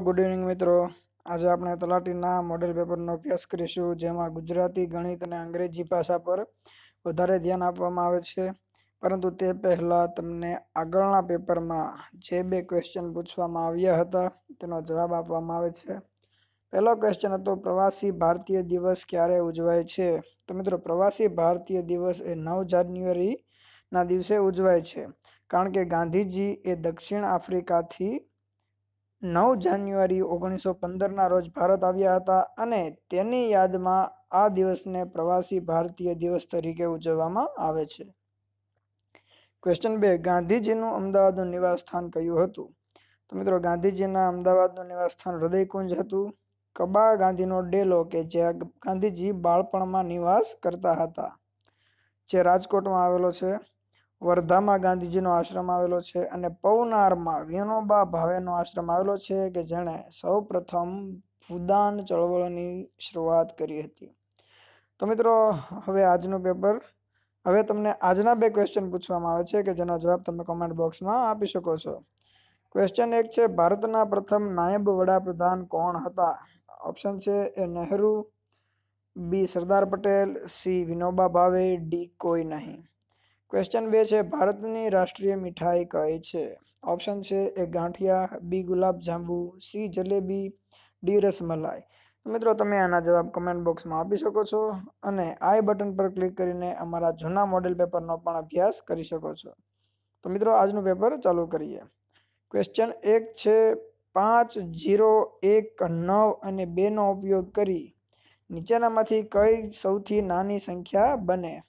Good evening મિત્રો. આજે આપણે તલાટીના મોડેલ પેપરનો અભ્યાસ કરીશું, જેમાં ગુજરાતી, ગણિત અને અંગ્રેજી ભાષા પર વધારે ધ્યાન આપવામાં આવે છે. પરંતુ તે પહેલાં તમને આગળના પેપરમાં જે બે ક્વેશ્ચન પૂછવામાં આવ્યા હતા, તેનો જવાબ આપવામાં આવે છે. પહેલો ક્વેશ્ચન હતો, પ્રવાસી ભારતીય દિવસ ક્યારે ઉજવાય છે? તો મિત્રો, પ્રવાસી ભારતીય દિવસ એ નવ જાન્યુઆરીના દિવસે ઉજવાય છે, કારણ કે ગાંધીજી એ દક્ષિણ આફ્રિકાથી નવ જાન્યુઆરી ઓગણીસો પંદરના રોજ ભારત આવ્યા હતા અને તેની યાદમાં આ દિવસને પ્રવાસી ભારતીય દિવસ તરીકે ઉજવવામાં આવે છે. ક્વેશ્ચન બે, ગાંધીજીનું અમદાવાદનું નિવાસ સ્થાન કયું હતું? તો મિત્રો, ગાંધીજીના અમદાવાદનું નિવાસ સ્થાન હૃદયકુંજ હતું. કબા ગાંધીનો ડેલો કે જ્યાં ગાંધીજી બાળપણમાં નિવાસ કરતા હતા. જે રાજકોટમાં આવેલો છે. વર્ધામાં ગાંધીજીનો આશ્રમ આવેલો છે અને પવનારમાં વિનોબા ભાવેનો આશ્રમ આવેલો છે કે જેણે સૌ પ્રથમ ભૂદાન ચળવળની શરૂઆત કરી હતી. તો મિત્રો, હવે આજનું પેપર, હવે તમને આજના બે ક્વેશ્ચન પૂછવામાં આવે છે કે જેનો જવાબ તમે કમેન્ટ બોક્સમાં આપી શકો છો. ક્વેશ્ચન એક છે, ભારતના પ્રથમ નાયબ વડાપ્રધાન કોણ હતા? ઓપ્શન છે, A Nehru, B Sardar Patel, C Vinoba Bhave, D કોઈ નહીં. ક્વેશ્ચન બે છે, ભારતની રાષ્ટ્રીય મીઠાઈ કઈ છે? ઓપ્શન છે, A gathiya, B gulab jamun, C jalebi, D rasmalai. મિત્રો, તમે આના જવાબ કમેન્ટ બોક્સમાં આપી શકો છો અને આઈ બટન પર ક્લિક કરીને અમારા જૂના મોડેલ પેપરનો પણ અભ્યાસ કરી શકો છો. તો મિત્રો, આજનું પેપર ચાલુ કરીએ. ક્વેશ્ચન એક છે, પાંચ, જીરો, એક, નવ અને બેનો ઉપયોગ કરી નીચેનામાંથી કઈ સૌથી નાની સંખ્યા બને?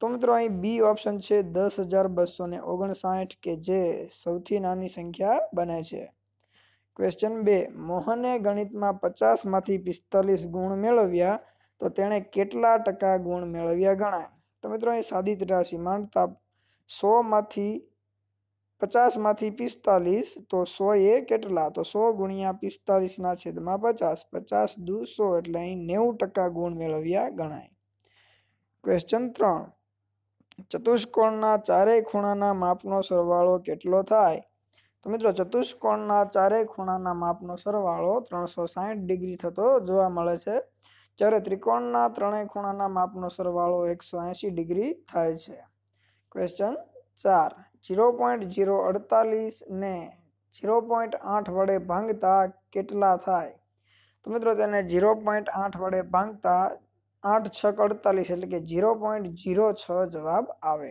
તો મિત્રો અહીં બી ઓપ્શન છે દસ હજાર બસો ને ઓગણસાઠ કે જે સૌથી નાની સંખ્યા બને છે. ક્વેશ્ચન બે, મોહને ગણિતમાં પચાસમાંથી પિસ્તાલીસ ગુણ મેળવ્યા તો તેણે કેટલા ટકા ગુણ મેળવ્યા ગણાય? તો મિત્રો અહીં સાદિત રાશિ માનતા સોમાંથી પચાસમાંથી પિસ્તાલીસ તો સો એ કેટલા? તો સો ગુણ્યા પિસ્તાલીસના છેદમાં પચાસ. પચાસ દુ એટલે અહીં નેવું ટકા ગુણ મેળવ્યા ગણાય. ક્વેશ્ચન ત્રણ ચતુષ્કોણના ચારેય ખૂણાના માપનો સરવાળો કેટલો થાય? તો મિત્રો, ચતુષ્કોણના ચારેય ખૂણાના માપનો સરવાળો ત્રણસો સાહીઠ ડિગ્રી થતો જોવા મળે છે. જ્યારે ત્રિકોણના ત્રણેય ખૂણાના માપનો સરવાળો એકસો એંશી ડિગ્રી થાય છે. ક્વેશ્ચન ચાર. ઝીરો પોઈન્ટ ઝીરો અડતાલીસને ઝીરો પોઈન્ટ આઠ વડે ભાંગતા કેટલા થાય? તો મિત્રો, તેને ઝીરો પોઈન્ટ આઠ વડે ભાંગતા આઠ છક અડતાલીસ એટલે કે ઝીરો પોઈન્ટ ઝીરો છ જવાબ આવે.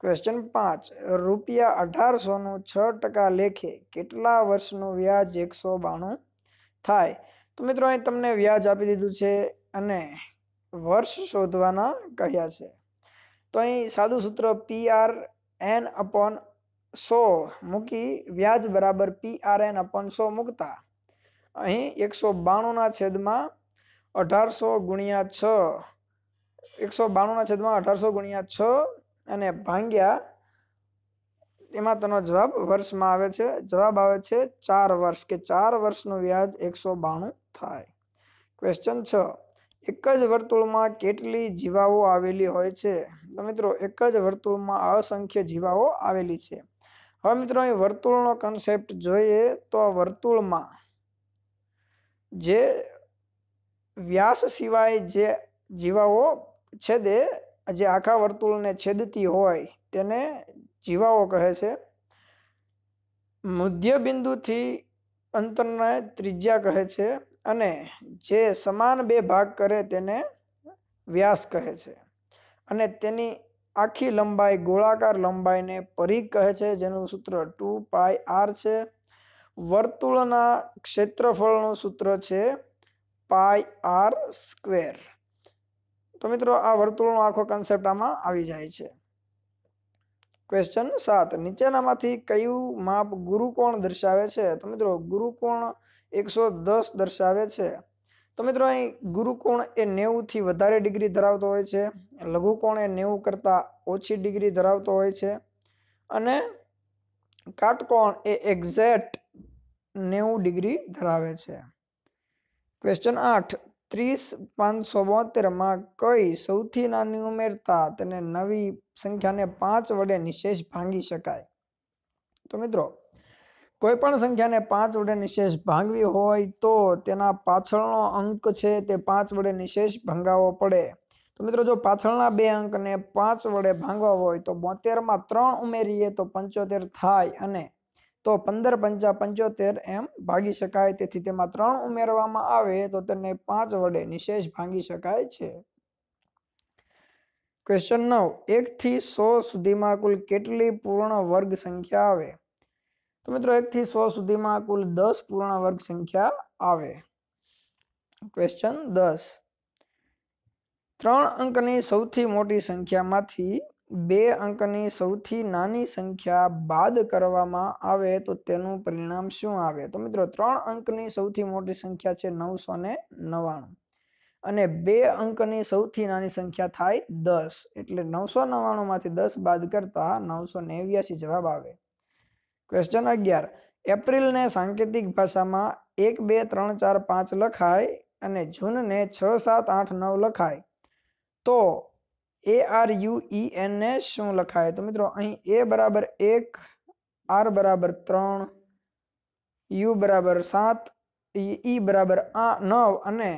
ક્વેશ્ચન પાંચ, રૂપિયા અઢારસોનું છ ટકા લેખે કેટલા વર્ષનું વ્યાજ એકસો બાણું થાય? તો મિત્રો અહીં તમને વ્યાજ આપી દીધું છે અને વર્ષ શોધવાના કહ્યા છે. તો અહીં સાદું સૂત્ર પી આર એન અપોન સો મૂકી વ્યાજ બરાબર પી આર એન અપોન સો મૂકતા. અહીં એકસો બાણુંના છેદમાં અઢારસો ગુણ્યા છ. એકસો બાણુંના છેદમાં અઢારસો ગુણ્યા છ અને ભાંગ્યા એમાં તેનો જવાબ વર્ષમાં આવે છે. જવાબ આવે છે ચાર વર્ષ કે ચાર વર્ષનું વ્યાજ એકસો બાણું થાય. ક્વેશ્ચન છ. એક જ વર્તુળમાં કેટલી જીવાઓ આવેલી હોય છે? તો મિત્રો, એક જ વર્તુળમાં અસંખ્ય જીવાઓ આવેલી છે. હવે મિત્રો, અહીં વર્તુળનો કન્સેપ્ટ જોઈએ તો વર્તુળમાં જે વ્યાસ સિવાય જે જીવાઓ છેદે, જે આખા વર્તુળને છેદતી હોય તેને જીવાઓ કહે છે. મધ્ય બિંદુથી અંતરને ત્રિજ્યા કહે છે અને જે સમાન બે ભાગ કરે તેને વ્યાસ કહે છે. અને તેની આખી લંબાઈ ગોળાકાર લંબાઈને પરિઘ કહે છે, જેનું સૂત્ર ટુ પાય આર છે. વર્તુળના ક્ષેત્રફળનું સૂત્ર છે પાય આર સ્ક્વેર તો મિત્રો, આ વર્તુળનો આખો કન્સેપ્ટ આમાં આવી જાય છે. ક્વેશ્ચન સાત. નીચેનામાંથી કયું માપ ગુરુકોણ દર્શાવે છે? તો મિત્રો, ગુરુકોણ એકસો દસ દર્શાવે છે. તો મિત્રો, અહીં ગુરુકોણ એ નેવુંથી વધારે ડિગ્રી ધરાવતો હોય છે. લઘુકોણ એ નેવું કરતાં ઓછી ડિગ્રી ધરાવતો હોય છે. અને કાટકોણ એ એક્ઝેક્ટ નેવું ડિગ્રી ધરાવે છે. ક્વેશ્ચન આઠ, ત્રીસ પાંચસો બોતેરમાં કઈ સૌથી નાની ઉમેરતા તેને નવી સંખ્યાને પાંચ વડે નિશેષ ભાંગી શકાય? તો મિત્રો કોઈ પણ સંખ્યાને પાંચ વડે નિશેષ ભાંગવી હોય તો તેના પાછળનો અંક છે તે પાંચ વડે નિશેષ ભંગાવવો પડે. તો મિત્રો, જો પાછળના બે અંકને પાંચ વડે ભાંગવા હોય તો બોતેરમાં ત્રણ ઉમેરીએ તો પંચોતેર થાય અને તો પંદર પંચા પંચોતેર એમ ભાગી શકાય. તેથી તેમાં ત્રણ ઉમેરવામાં આવે તો તેને પાંચ વડે નિશેષ ભાંગી શકાય છે. ક્વેશ્ચન નવ. એક થી સો સુધીમાં કુલ કેટલી પૂર્ણ વર્ગ સંખ્યા આવે? તો મિત્રો, એક થી સો સુધીમાં કુલ દસ પૂર્ણ વર્ગ સંખ્યા આવે. ક્વેશ્ચન દસ. ત્રણ અંકની સૌથી મોટી સંખ્યામાંથી બે અંકની સૌથી નાની સંખ્યા બાદ કરવામાં આવે તો તેનું પરિણામ શું આવે? તો મિત્રો, ત્રણ અંકની સૌથી મોટી સંખ્યા છે નવસો ને નવ્વાણું. અને બે અંકની સૌથી નાની સંખ્યા થાય દસ. એટલે નવસો નવ્વાણું માંથી દસ બાદ કરતા નવસો નેવ્યાસી જવાબ આવે. ક્વેશ્ચન અગિયાર. એપ્રિલને સાંકેતિક ભાષામાં એક, બે, ત્રણ, ચાર, પાંચ લખાય અને જૂનને છ, સાત, આઠ, નવ લખાય. તો A R U E N ને શું લખાય? તો મિત્રો, અહીં એ બરાબર એક આર બરાબર ત્રણ યુ બરાબર સાત ઈ બરાબર આ નવ અને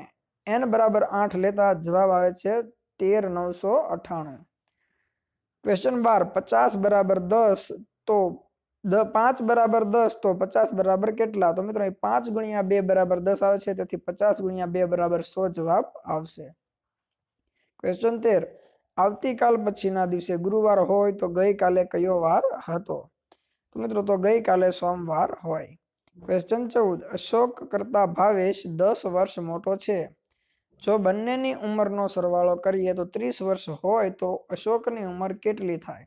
એન બરાબર આઠ લેતા જવાબ આવે છે તેર નવસો અઠ્ઠાણું. ક્વેશ્ચન બાર, પચાસ બરાબર દસ, તો દ પાંચ બરાબર દસ, તો પચાસ બરાબર કેટલા? તો મિત્રો, અહીં પાંચ ગુણ્યા બે બરાબર દસ આવે છે, તેથી પચાસ ગુણ્યા બે બરાબર સો જવાબ આવશે. ક્વેશ્ચન તેર આવતીકાલ પછીના દિવસે ગુરુવાર હોય તો ગઈકાલે કયો વાર હતો? તો મિત્રો તો ગઈકાલે સોમવાર હોય. ક્વેશ્ચન ચૌદ. અશોક કરતા ભાવેશ દસ વર્ષ મોટો છે. જો બંનેની ઉંમરનો સરવાળો કરીએ તો ત્રીસ વર્ષ હોય તો અશોકની ઉંમર કેટલી થાય?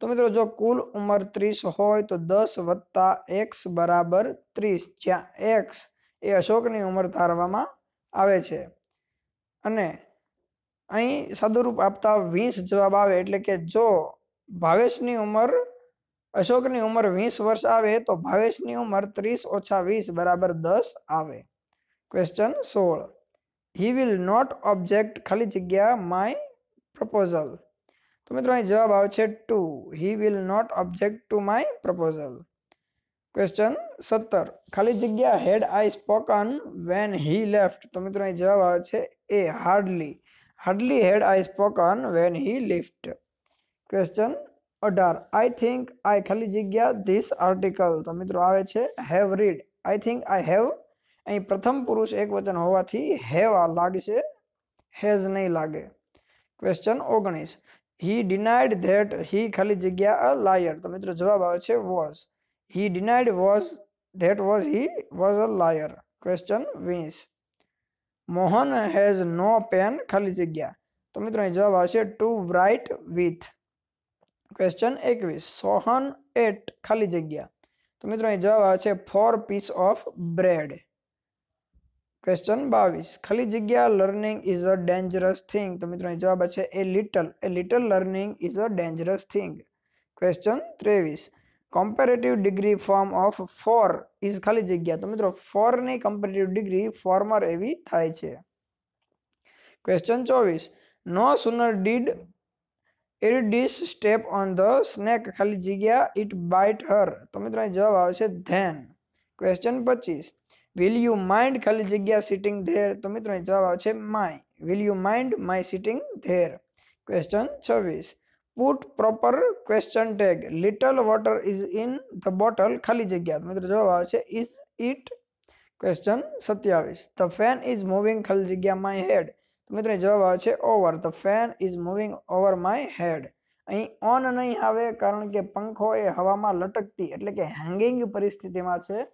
તો મિત્રો જો કુલ ઉંમર ત્રીસ હોય તો દસ વત્તા એક્સ બરાબર ત્રીસ. જ્યાં એક્સ એ અશોકની ઉંમર ધારવામાં આવે છે. અને અહીં સાદુરૂપ આપતા વીસ જવાબ આવે એટલે કે જો ભાવેશની ઉંમર અશોકની ઉંમર વીસ વર્ષ આવે, તો ભાવેશની ઉંમર ત્રીસ ઓછા વીસ બરાબર દસ આવે. ક્વેશ્ચન સોળ. હી વિલ નોટ ઓબ્જેક્ટ ખાલી જગ્યા માય પ્રપોઝલ તો મિત્રો અહીં જવાબ આવે છે to he will not object to my proposal question સત્તર. ખાલી જગ્યા had I spoken when he left તો મિત્રો અહીં જવાબ આવે છે A hardly hardly had I spoken when he left question અઢાર આઈ થિંક આઈ ખાલી જગ્યા ધીસ આર્ટિકલ તો મિત્રો આવે છે have read I think I have અહીં પ્રથમ પુરુષ એક વચન હોવાથી આ લાગશે હેઝ નહીં લાગે. ક્વેશ્ચન ઓગણીસ. હી ડિનાઇડ ધેટ હી ખાલી જગ્યા અ લાયર તો મિત્રો જવાબ આવે છે, was. He denied was that was he was a liar question વીસ. મોહન હેઝ નો પેન ખાલી જગ્યા. તો મિત્રો, અહીં જવાબ આવશે ટુ રાઇટ વિથ ક્વેશ્ચન એકવીસ. સોહન એટ ખાલી જગ્યા. તો મિત્રો, અહીં જવાબ આવશે four piece of bread question બાવીસ. ખાલી જગ્યા learning is a dangerous thing તો મિત્રો, અહીં જવાબ છે a little a little learning is a dangerous thing question ત્રેવીસ. Comparative degree form of fore is ખાલી જગ્યા. તો મિત્રો ફોરની કમ્પેરેટિવ ડિગ્રી ફોર્મર એવી થાય છે. ક્વેશ્ચન ચોવીસ. No sooner did Iris step on the snake ખાલી જગ્યા ઇટ બાઇટ હર તો મિત્રો, અહીં જવાબ આવે છે ધેન ક્વેશ્ચન પચીસ. વિલ યુ માઇન્ડ ખાલી જગ્યા સિટિંગ ધેર તો મિત્રો, અહીં જવાબ આવે છે my will you mind my sitting there question છવ્વીસ. Put proper question tag little water is in the bottle ખાલી જગ્યા. મિત્રો જવાબ આવે છે ઇઝ ઇટ ક્વેશ્ચન સત્યાવીસ. ધ ફેન ઇઝ મૂવિંગ ખાલી જગ્યા માય હેડ તો મિત્રો જવાબ આવે છે over the fan is moving over my head અહીં ઓન નહીં આવે કારણ કે પંખો એ હવામાં લટકતી, એટલે કે હેંગિંગ પરિસ્થિતિમાં છે.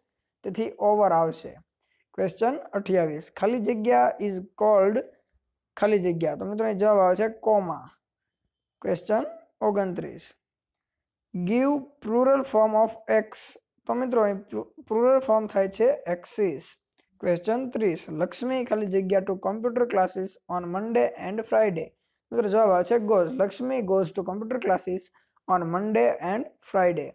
તેથી ઓવર આવશે. ક્વેશ્ચન અઠ્યાવીસ. ખાલી જગ્યા ઇઝ કોલ્ડ ખાલી જગ્યા. તો મિત્રો જવાબ આવે છે, કોમા. ક્વેશ્ચન ઓગણત્રીસ. Give plural form of axe તો મિત્રો, અહીં પ્લુરલ ફોર્મ થાય છે એક્સિસ ક્વેશ્ચન ત્રીસ. લક્ષ્મી ખાલી જગ્યા to computer classes on Monday and Friday મિત્રો, જવાબ આવે છે goes. Lakshmi goes to computer classes on Monday and Friday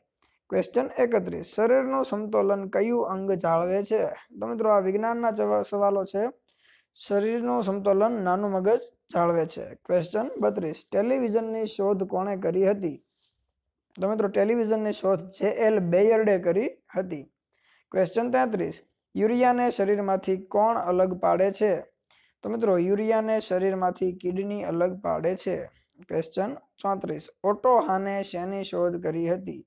question એકત્રીસ. શરીરનું સમતોલન કયું અંગ જાળવે છે? તો મિત્રો, આ વિજ્ઞાનના સવાલો છે. શરીરનું સંતુલન નાનું મગજ જાળવે છે. ક્વેશ્ચન બત્રીસ. ટેલિવિઝનની શોધ કોણે કરી હતી? તો મિત્રો, ટેલિવિઝનની શોધ જે એલ બેયર્ડે કરી હતી. ક્વેશ્ચન તેત્રીસ. યુરિયાને શરીરમાંથી કોણ અલગ પાડે છે? તો મિત્રો, યુરિયાને શરીરમાંથી કિડની અલગ પાડે છે. ક્વેશ્ચન ચોત્રીસ. ઓટો હાને શેની શોધ કરી હતી?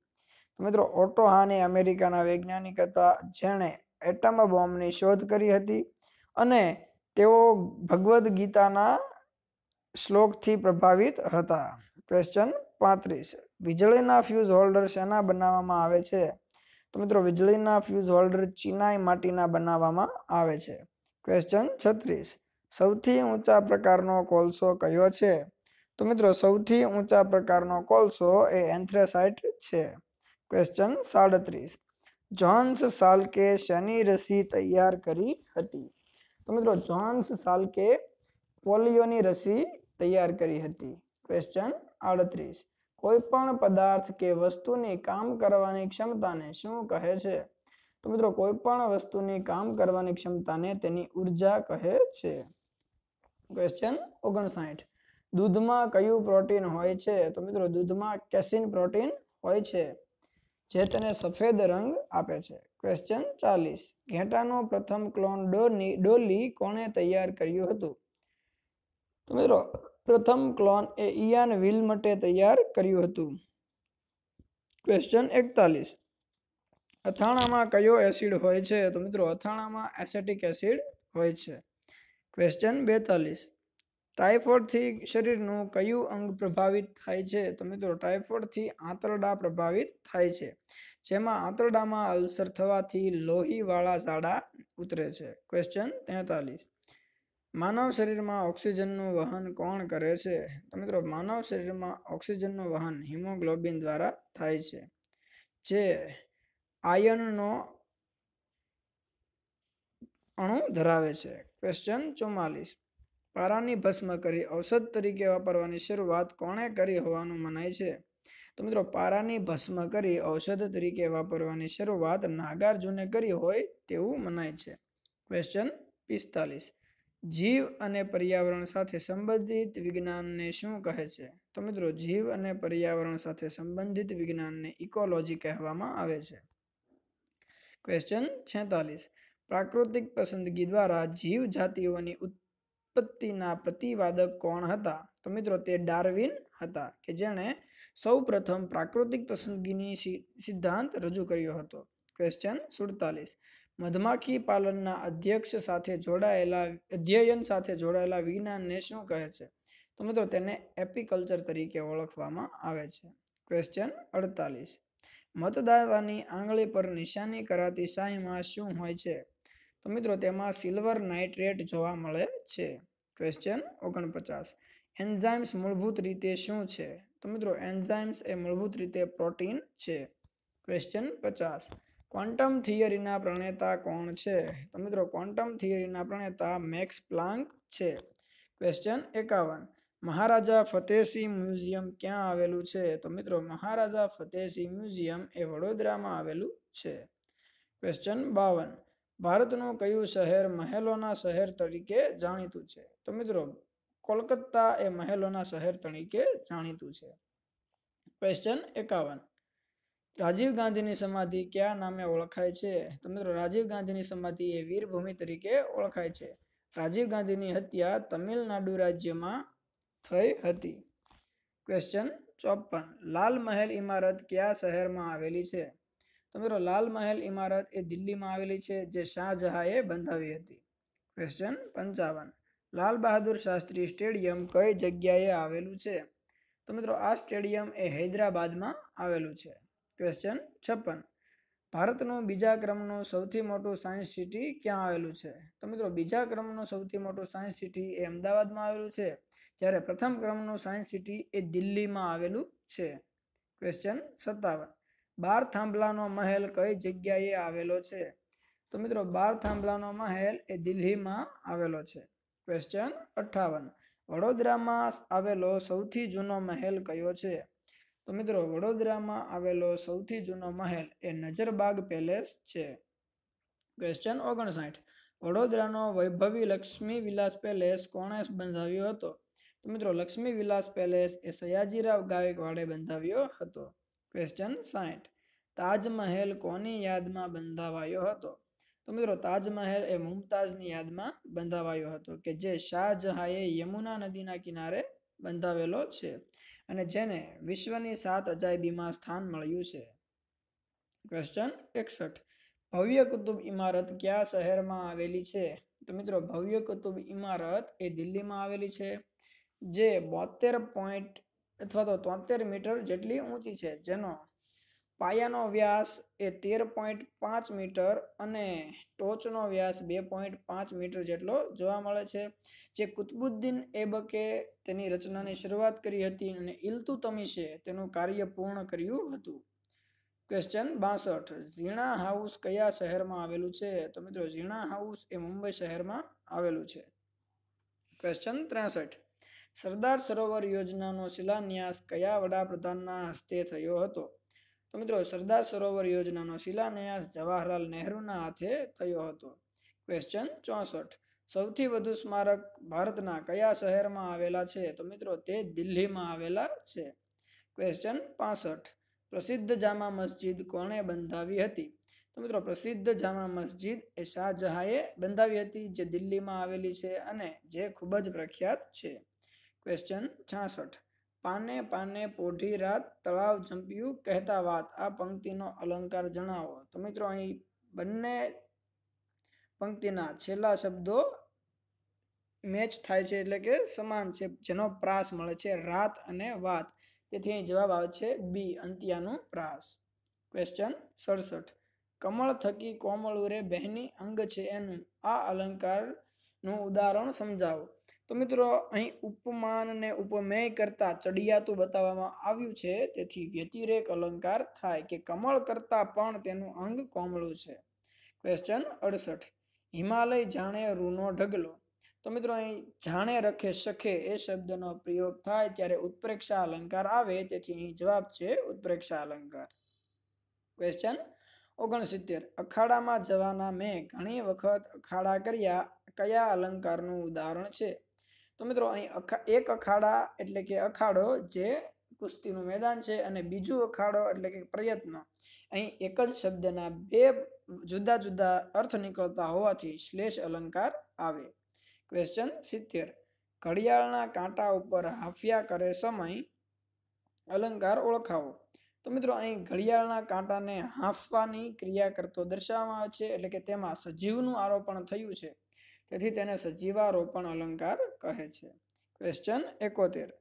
તો મિત્રો ઓટો હાને અમેરિકાના વૈજ્ઞાનિક હતા જેણે એટમ બોમ્બની શોધ કરી હતી અને તેઓ ભગવદ્ ગીતાના શ્લોકથી પ્રભાવિત હતા. ક્વેશ્ચન પાંત્રીસ. વીજળીના ફ્યુઝ હોલ્ડર શેના બનાવવામાં આવે છે? તો મિત્રો, વીજળીના ફ્યુઝ હોલ્ડર ચિનાઈ માટીના બનાવવામાં આવે છે. ક્વેશ્ચન છત્રીસ. સૌથી ઊંચા પ્રકારનો કોલસો કયો છે? તો મિત્રો, સૌથી ઊંચા પ્રકારનો કોલસો એ એન્થ્રેસાઇટ છે. ક્વેશ્ચન સાડત્રીસ. જોન્સ સાલ્કે શેની રસી તૈયાર કરી હતી? તો મિત્રો જોન્સ સાલ્કે પોલિયોની રસી તૈયાર કરી હતી. ક્વેશ્ચન આડત્રીસ. કોઈ પણ પદાર્થ કે વસ્તુની કામ કરવાની ક્ષમતાને શું કહે છે? તો મિત્રો કોઈ પણ વસ્તુની કામ કરવાની ક્ષમતાને તેની ઊર્જા કહે છે. ક્વેશ્ચન ઓગણસાઠ. દૂધમાં કયું પ્રોટીન હોય છે? તો મિત્રો દૂધમાં કેસિન પ્રોટીન હોય છે, જે તેને સફેદ રંગ આપે છે. ક્વેશ્ચન ચાલીસ. ઘેટાનો પ્રથમ ક્લોન ડોની ડોલી કોણે તૈયાર કર્યું હતું? તો મિત્રો, પ્રથમ ક્લોન એ ઇયાન વિલમટે તૈયાર કર્યું હતું. ક્વેશ્ચન એકતાલીસ. અથાણામાં કયો એસિડ હોય છે? તો મિત્રો, અથાણામાં એસેટિક એસિડ હોય છે. ક્વેશ્ચન બેતાલીસ. ટાઇફોઇડથી શરીરનું કયું અંગ પ્રભાવિત થાય છે? તો મિત્રો, ટાઇફોઇડથી આંતરડા પ્રભાવિત થાય છે, જેમાં આંતરડામાં અલ્સર થવાથી લોહીવાળા ઝાડા ઉતરે છે. ક્વેશ્ચન તેતાલીસ. માનવ શરીરમાં ઓક્સિજનનું વહન કોણ કરે છે? તો મિત્રો, માનવ શરીરમાં ઓક્સિજનનું વહન હિમોગ્લોબિન દ્વારા થાય છે, જે આયનનો અણુ ધરાવે છે. ક્વેશ્ચન ચુમ્માલીસ પારાની ભસ્મ કરી ઔષધ તરીકે વાપરવાની શરૂઆત કોણે કરી હોવાનું મનાય છે? તો મિત્રો, પારાની ભસ્મ કરી ઔષધ તરીકે વાપરવાની શરૂઆત નાગાર્જુને કરી હોય તેવું મનાય છે. ક્વેશ્ચન પિસ્તાલીસ. જીવ અને પર્યાવરણ સાથે સંબંધિત વિજ્ઞાનને શું કહે છે? તો મિત્રો, જીવ અને પર્યાવરણ સાથે સંબંધિત વિજ્ઞાનને ઇકોલોજી કહેવામાં આવે છે. ક્વેશ્ચન છેતાલીસ. પ્રાકૃતિક પસંદગી દ્વારા જીવ જાતિઓની ઉત્પત્તિના પ્રતિવાદક કોણ હતા? તો મિત્રો તે ડાર્વિન હતા કે જેણે સૌ પ્રથમ પ્રાકૃતિક પસંદગીની સિદ્ધાંત રજૂ કર્યો હતો. ક્વેશ્ચન સુડતાલીસ. મધમાખી પાલનના અધ્યક્ષ સાથે જોડાયેલા, અધ્યયન સાથે જોડાયેલા વિજ્ઞાનને શું કહે છે? તો મિત્રો તેને એપિકલ્ચર તરીકે ઓળખવામાં આવે છે. ક્વેશ્ચન અડતાલીસ. મતદાતાની આંગળી પર નિશાની કરાતી શાહીમાં શું હોય છે? તો મિત્રો તેમાં સિલ્વર નાઇટ્રેટ જોવા મળે છે. ક્વેશ્ચન ઓગણપચાસ. એન્ઝાઇમ્સ મૂળભૂત રીતે શું છે? તો મિત્રો એન્ઝાઇમ્સ એ મૂળભૂત રીતે પ્રોટીન છે. ક્વેશ્ચન પચાસ. ક્વોન્ટમ થિયરીના પ્રણેતા કોણ છે? તો મિત્રો ક્વોન્ટમ થિયરીના પ્રણેતા મેક્સ પ્લાન્ક છે. ક્વેશ્ચન એકાવન. મહારાજા ફતેહસિંહ મ્યુઝિયમ ક્યાં આવેલું છે? તો મિત્રો મહારાજા ફતેહસિંહ મ્યુઝિયમ એ વડોદરામાં આવેલું છે. ક્વેશ્ચન બાવન. ભારતનું કયું શહેર મહેલોના શહેર તરીકે જાણીતું છે? તો મિત્રો, કોલકાતા એ મહેલોના શહેર તરીકે જાણીતું છે. ક્વેશ્ચન એકાવન. રાજીવ ગાંધીની સમાધિ કયા નામે ઓળખાય છે? તો મિત્રો, રાજીવ ગાંધીની સમાધિ એ વીરભૂમિ તરીકે ઓળખાય છે. રાજીવ ગાંધીની હત્યા તમિલનાડુ રાજ્યમાં થઈ હતી. ક્વેશ્ચન ચોપન. લાલ મહેલ ઇમારત કયા શહેરમાં આવેલી છે? તો મિત્રો, લાલ મહેલ ઇમારત એ દિલ્હીમાં આવેલી છે, જે શાહજહાએ બંધાવી હતી. ક્વેશ્ચન પંચાવન. લાલ બહાદુર શાસ્ત્રી સ્ટેડિયમ કઈ જગ્યાએ આવેલું છે? તો મિત્રો, આ સ્ટેડિયમ એ હૈદરાબાદમાં આવેલું છે. ક્વેશ્ચન છપ્પન. ભારતનું બીજા ક્રમનું સૌથી મોટું સાયન્સ સિટી ક્યાં આવેલું છે? તો મિત્રો, બીજા ક્રમનું સૌથી મોટું સાયન્સ સિટી એ અમદાવાદમાં આવેલું છે, જ્યારે પ્રથમ ક્રમનું સાયન્સ સિટી એ દિલ્હીમાં આવેલું છે. ક્વેશ્ચન સત્તાવન. બાર થાંભલાનો મહેલ કઈ જગ્યાએ આવેલો છે? તો મિત્રો, બાર થાંભલાનો મહેલ એ દિલ્હીમાં આવેલો છે. ક્વેશ્ચન અઠ્ઠાવન. વડોદરામાં આવેલો સૌથી જૂનો મહેલ કયો છે? તો મિત્રો, વડોદરામાં આવેલો સૌથી જૂનો મહેલ એ નજરબાગ પેલેસ છે. ક્વેશ્ચન ઓગણસાઠ. વડોદરાનો વૈભવી લક્ષ્મી વિલાસ પેલેસ કોણે બંધાવ્યો હતો? તો મિત્રો, લક્ષ્મી વિલાસ પેલેસ એ સયાજીરાવ ગાયકવાડે બંધાવ્યો હતો. ક્વેશ્ચન સાઠ તાજમહેલ કોની યાદમાં બંધાવાયો હતો? તો મિત્રો, તાજમહેલ એ મુમતાઝની યાદમાં બંધાવાયો હતો કે જે શાહજહાએ યમુના નદીના કિનારે બંધાવેલો છે અને જેને વિશ્વની સાત અજાયબીમાં સ્થાન મળ્યું છે. ક્વેશ્ચન એકસઠ. ભવ્ય કુતુબ ઇમારત કયા શહેરમાં આવેલી છે? તો મિત્રો, ભવ્ય કુતુબ ઇમારત એ દિલ્હીમાં આવેલી છે, જે બોતેર પોઈન્ટ અથવા તો તોતેર મીટર જેટલી ઊંચી છે, જેનો પાયાનો વ્યાસ એ તેર પોઈન્ટ પાંચ મીટર અને ટોચનો વ્યાસ બે પોઈન્ટ પાંચ મીટર જેટલો જોવા મળે છે. જે કુતબુદ્દીન એબકે તેની રચનાની શરૂઆત કરી હતી અને ઇલ્તુતમિશે તેનું કાર્ય પૂર્ણ કર્યું હતું. ક્વેશ્ચન બાસઠ. ઝીણા હાઉસ કયા શહેરમાં આવેલું છે? તો મિત્રો, ઝીણા હાઉસ એ મુંબઈ શહેરમાં આવેલું છે. ક્વેશ્ચન ત્રેસઠ. સરદાર સરોવર યોજનાનો શિલાન્યાસ કયા વડાપ્રધાનના હસ્તે થયો હતો? તો મિત્રો, સરદાર સરોવર યોજનાનો શિલાન્યાસ જવાહરલાલ નહેરુના હાથે થયો હતો. ક્વેશ્ચન ચોસઠ. સૌથી વધુ સ્મારક ભારતના કયા શહેરમાં આવેલા છે? તો મિત્રો, તે દિલ્હીમાં આવેલા છે. ક્વેશ્ચન પાસઠ. પ્રસિદ્ધ જામા મસ્જિદ કોણે બંધાવી હતી? તો મિત્રો, પ્રસિદ્ધ જામા મસ્જિદ એ શાહજહાએ બંધાવી હતી, જે દિલ્હીમાં આવેલી છે અને જે ખૂબ જ પ્રખ્યાત છે. ક્વેશ્ચન છાસઠ. પાને પાને પોઢી રાત તળાવ જંપ્યું કહેતા વાત. આ પંક્તિનો અલંકાર જણાવો. તો મિત્રો, અહીં બંને પંક્તિના છેલ્લા શબ્દો મેચ થાય છે એટલે કે સમાન છે, જેનો પ્રાસ મળે છે રાત અને વાત. તેથી અહીં જવાબ આવે છે બી, અંત્યાનું પ્રાસ. ક્વેશ્ચન સડસઠ. કમળ થકી કોમળ ઉરે બહેની અંગ છે એનું. આ અલંકારનું ઉદાહરણ સમજાવો. તો મિત્રો, અહીં ઉપમાન ને ઉપમેય કરતા ચડિયાતું બતાવવામાં આવ્યું છે. તેથી વ્યતિરેક અલંકાર થાય કે કમળ કરતા પણ તેનું અંગ કોમળું છે. ક્વેશ્ચન અડસઠ. હિમાલય જાણે રૂનો ઢગલો. તો મિત્રો, અહીં જાણે રખે શકે એ શબ્દનો પ્રયોગ થાય ત્યારે ઉત્પ્રેક્ષા અલંકાર આવે. તેથી અહીં જવાબ છે ઉત્પ્રેક્ષા અલંકાર. ક્વેશ્ચન ઓગણસિત્તેર. અખાડામાં જવાના મેં ઘણી વખત અખાડા કર્યા. કયા અલંકારનું ઉદાહરણ છે? તો મિત્રો, અહીં અખા, એક અખાડા એટલે કે અખાડો જે કુસ્તીનું મેદાન છે અને બીજું અખાડો એટલે કે પ્રયત્ન. અહીં એક જ શબ્દના બે જુદા જુદા અર્થ નીકળતા હોવાથી શ્લેષ અલંકાર આવે. ક્વેશ્ચન સિત્તેર. ઘડિયાળના કાંટા ઉપર હાફિયા કરે સમય અલંકાર ઓળખાવો. તો મિત્રો, અહીં ઘડિયાળના કાંટાને હાંફવાની ક્રિયા કરતો દર્શાવવામાં આવે છે, એટલે કે તેમાં સજીવનું આરોપણ થયું છે. તેથી તેને સજીવારોપણ અલંકાર કહે છે. ક્વેશ્ચન એકોતેર.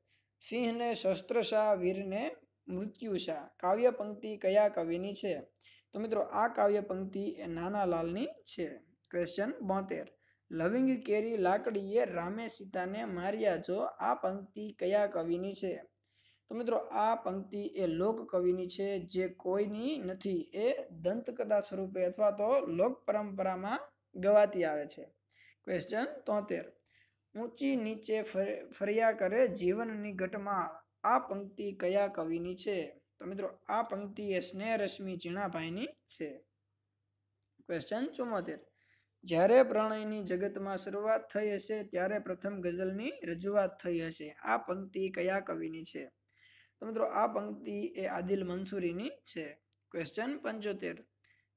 સિંહને શસ્ત્રશા વીરને મૃત્યુશા. કાવ્ય પંક્તિ કયા કવિની છે? તો મિત્રો, આ કાવ્ય પંક્તિ એ નાના લાલની છે. ક્વેશ્ચન બોતેર. લવિંગ કેરી લાકડીએ રામે સીતાને માર્યા જો આ પંક્તિ કયા કવિની છે? તો મિત્રો, આ પંક્તિ એ લોક કવિની છે, જે કોઈની નથી. એ દંતકથા સ્વરૂપે અથવા તો લોક પરંપરામાં ગવાતી આવે છે. ક્વેશ્ચન તોતેર. ઊંચી નીચે ફર્યા કરે જીવનની ઘટમાળ. આ પંક્તિ કયા કવિની છે? તો મિત્રો, આ પંક્તિ એ સ્નેહ રશ્મિ ઝીણાભાઈની છે. ક્વેશ્ચન ચુમ્મોતેર જ્યારે પ્રણયની જગતમાં શરૂઆત થઈ હશે, ત્યારે પ્રથમ ગઝલની રજૂઆત થઈ હશે. આ પંક્તિ કયા કવિની છે? તો મિત્રો, આ પંક્તિ એ આદિલ મંસૂરીની છે. ક્વેશ્ચન પંચોતેર.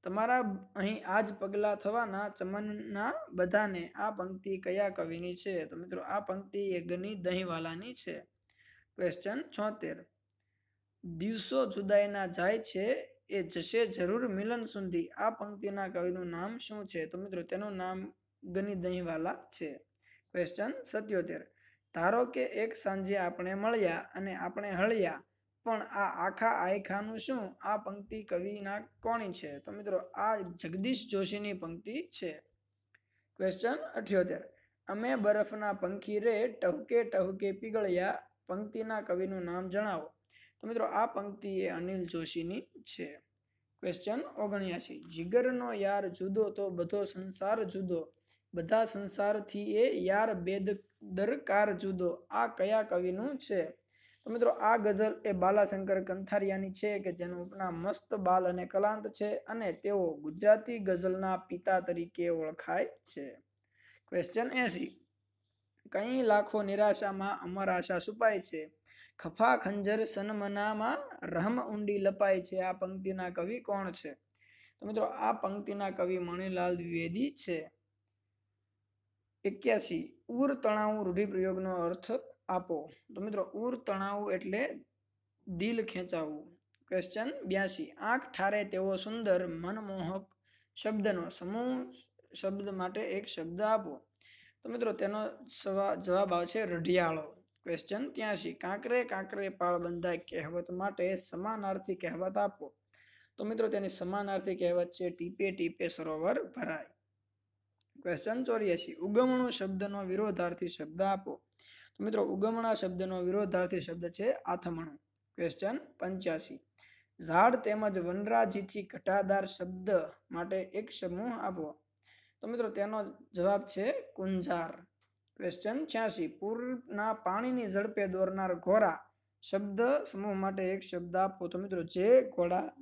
તમારા અહીં આ જ પગલાં થવાના ચમનના બધાને આ પંક્તિ કયા કવિની છે? તો મિત્રો, આ પંક્તિ એ ગની દહીંવાલાની છે. ક્વેશ્ચન છોતેર. દિવસો જુદાઈના જાય છે, એ જશે જરૂર મિલન સુધી. આ પંક્તિના કવિનું નામ શું છે? તો મિત્રો, તેનું નામ ગની દહીંવાલા છે. ક્વેશ્ચન સત્યોતેર. ધારો કે એક સાંજે આપણે મળ્યા અને આપણે હળ્યા, પણ આ આખા આયખાનું શું? આ પંક્તિ કવિના કોણી છે. તો મિત્રો, આ જગદીશ જોશીની પંક્તિ છે. ક્વેશ્ચન અઠ્યોતેર. અમે બરફના પંખી રે ટહુકે ટહુકે પીગળ્યા, પંક્તિના કવિનું નામ જણાવો. તો મિત્રો, આ પંક્તિ એ અનિલ જોશીની છે. ક્વેશ્ચન ઓગણ્યાસી જીગરનો યાર જુદો તો બધો સંસાર જુદો. બધા સંસારથી એ યાર બેદ દરકાર જુદો. આ કયા કવિનું છે? તો મિત્રો, આ ગઝલ એ બાલાશંકર કંથારિયાની છે કે જેનું ઉપનામ મસ્ત બાલ અને કલાંત છે અને તેઓ ગુજરાતી ગઝલના પિતા તરીકે ઓળખાય છે. ક્વેશ્ચન એસી કઈ લાખો નિરાશામાં અમર આશા છુપાય છે? ખફા ખંજર સનમનામાં રહમ ઊંડી લપાય છે. આ પંક્તિના કવિ કોણ છે? તો મિત્રો, આ પંક્તિના કવિ મણિલાલ દ્વિવેદી છે. એક્યાસી ઉર તણાવ રૂઢિપ્રયોગનો અર્થ આપો. તો મિત્રો, ઉર તણાવ એટલે દિલ ખેંચાવવું ક્વેશ્ચન બ્યાસી આંખ ઠારે તેવો સુંદર મનમોહક શબ્દનો સમૂહ શબ્દ માટે એક શબ્દ આપો. તો મિત્રો, તેનો જવાબ આવશે રઢિયાળો. ક્વેશ્ચન ત્યાંસી કાંકરે કાંકરે પાળ બંધાય કહેવત માટે સમાનાર્થી કહેવત આપો. તો મિત્રો, તેની સમાનાર્થી કહેવત છે, ટીપે ટીપે સરોવર ભરાય. ક્વેશ્ચન ચોર્યાસી ઉગમણો શબ્દનો વિરોધાર્થી શબ્દ આપો. તો મિત્રો, ઉગમણા શબ્દનો વિરોધાર્થી શબ્દ છે આથમણું. ક્વેશ્ચન પંચ્યાસી. ઝાડ તેમજ વનરાજીથી ઘટાદાર શબ્દ માટે એક સમૂહ આપો. તો મિત્રો, તેનો જવાબ છે કુંજાર. ક્વેશ્ચન છ્યાસી. પૂરના પાણીની ઝડપે દોરનાર ઘોડા શબ્દ સમૂહ માટે એક શબ્દ આપો. તો મિત્રો, જે ઘોડા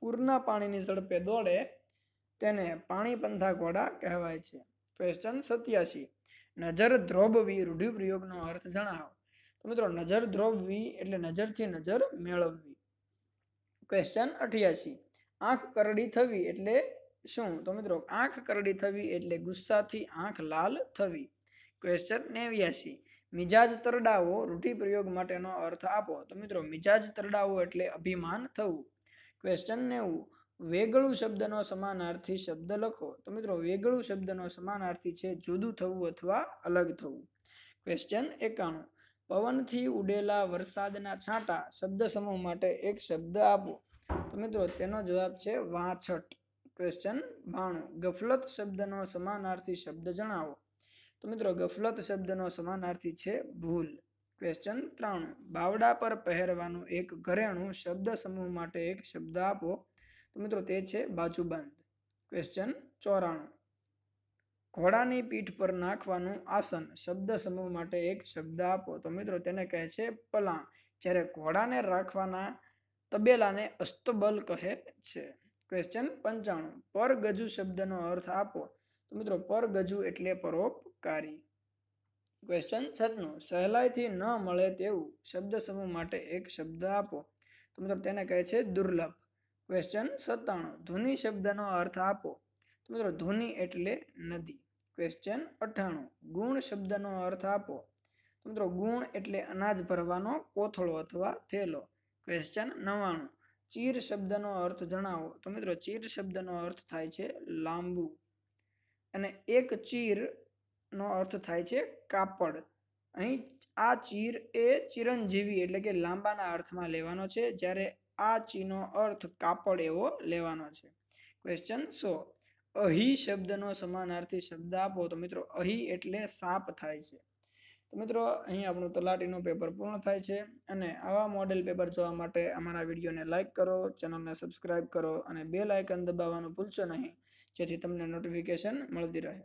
પૂરના પાણીની ઝડપે દોડે તેને પાણીપંથા ઘોડા કહેવાય છે. ક્વેશ્ચન સત્યાસી. નજર ધ્રોબવી રૂઢિપ્રયોગનો અર્થ જણાવો. તો મિત્રો, નજર ધ્રોબવી એટલે નજરથી નજર મેળવવી. ક્વેશ્ચન અઠ્યાસી. આંખ કરડી થવી એટલે શું? તો મિત્રો, આંખ કરડી થવી એટલે ગુસ્સાથી આંખ લાલ થવી. ક્વેશ્ચન નેવ્યાસી. મિજાજ તરડાવો રૂઢિપ્રયોગ માટેનો અર્થ આપો. તો મિત્રો, મિજાજ તરડાવો એટલે અભિમાન થવું. ક્વેશ્ચન નેવું. વેગળું શબ્દનો સમાનાર્થી શબ્દ લખો. તો મિત્રો, વેગળું શબ્દનો સમાનાર્થી છે જુદું થવું અથવા અલગ થવું? ક્વેશ્ચન એકાણું. પવનથી ઉડેલા વરસાદના છાંટા શબ્દ સમૂહ માટે એક શબ્દ આપો. તો મિત્રો, તેનો જવાબ છે વાછટ. ક્વેશ્ચન બાણું. ગફલત શબ્દનો સમાનાર્થી શબ્દ જણાવો. તો મિત્રો, ગફલત શબ્દનો સમાનાર્થી છે ભૂલ. ક્વેશ્ચન ત્રાણું. બાવડા પર પહેરવાનું એક ઘરેણું શબ્દ સમૂહ માટે એક શબ્દ આપો. તો મિત્રો તે છે બાજુબંધ ક્વેશ્ચન ચોરાણું. ઘોડાની પીઠ પર નાખવાનું આસન શબ્દ સમૂહ માટે એક શબ્દ આપો. તો મિત્રો તેને કહે છે પલાણ. જ્યારે ઘોડાને રાખવાના તબેલાને અસ્તબલ કહે છે. ક્વેશ્ચન પંચાણું. પર ગજુ શબ્દનો અર્થ આપો. તો મિત્રો પર ગજુ એટલે પરોપકારી. ક્વેશ્ચન છતનું સહેલાઈથી ન મળે તેવું શબ્દ સમૂહ માટે એક શબ્દ આપો. તો મિત્રો તેને કહે છે દુર્લભ. ક્વેશ્ચન સત્તાણું. ધુની શબ્દનો અર્થ આપો. તો મિત્રો, ધુની એટલે નદી. ક્વેશ્ચન અઠ્ઠાણું. ગુણ શબ્દનો અર્થ આપો. તો મિત્રો, ગુણ એટલે અનાજ ભરવાનો કોથળો અથવા થેલો. ક્વેશ્ચન નવ્વાણું. ચીર શબ્દનો અર્થ જણાવો. તો મિત્રો, ચીર શબ્દનો અર્થ થાય છે લાંબુ. અને એક ચીરનો અર્થ થાય છે કાપડ. અહીં આ ચીર એ ચિરંજીવી એટલે કે લાંબાના અર્થમાં લેવાનો છે. જ્યારે આ ચીનો અર્થ કાપડ એવો લેવાનો છે. ક્વેશ્ચન સો અહી શબ્દનો સમાનાર્થી શબ્દ આપો તો મિત્રો, અહી એટલે સાપ થાય છે. તો મિત્રો, અહીં આપણું તલાટીનું પેપર પૂર્ણ થાય છે અને આવા મોડેલ પેપર જોવા માટે અમારા વિડીયોને લાઇક કરો, ચેનલને સબસ્ક્રાઇબ કરો અને બે લાઇકન દબાવવાનું ભૂલશો નહીં, જેથી તમને નોટિફિકેશન મળતી રહે.